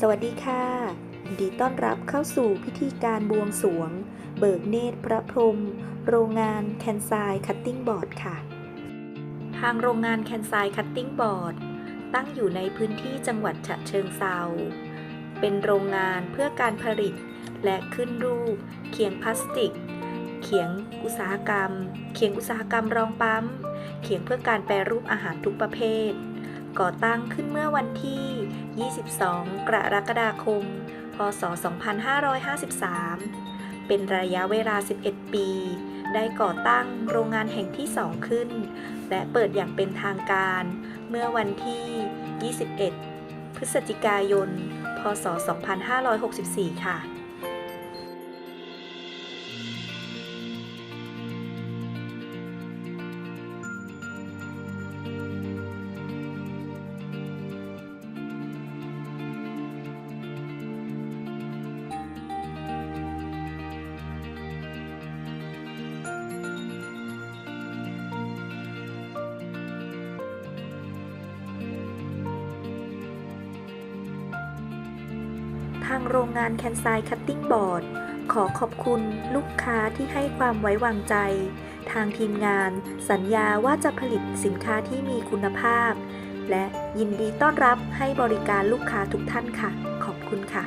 สวัสดีค่ะยินดีต้อนรับเข้าสู่พิธีการบวงสรวง เบิกเนตรพระพรหมโรงงานแคนไซคัตติ้งบอร์ดค่ะ ทางโรงงานแคนไซคัตติ้งบอร์ดตั้งอยู่ในพื้นที่จังหวัดฉะเชิงเซาเป็นโรงงานเพื่อการผลิต และขึ้นรูป เขียงพลาสติก เขียงอุตสาหกรรม เขียงอุตสาหกรรมรองปั๊ม เขียงเพื่อการแปรรูปอาหารทุกประเภท ก่อตั้งขึ้นเมื่อวันที่ 22 กรกฎาคม พศ 2553 เป็นระยะเวลา 11 ปี ได้ก่อตั้งโรงงานแห่งที่ 2 ขึ้น และเปิดอย่างเป็นทางการ เมื่อวันที่ 21 พฤศจิกายน พศ 2564 ค่ะ ทางโรงงานแคนไซคัตติ้งบอร์ดขอขอบคุณลูกค้าที่ให้ความไว้วางใจ ทางทีมงาน สัญญาว่าจะผลิตสินค้าที่มีคุณภาพ และยินดีต้อนรับให้บริการลูกค้าทุกท่านค่ะ ขอบคุณค่ะ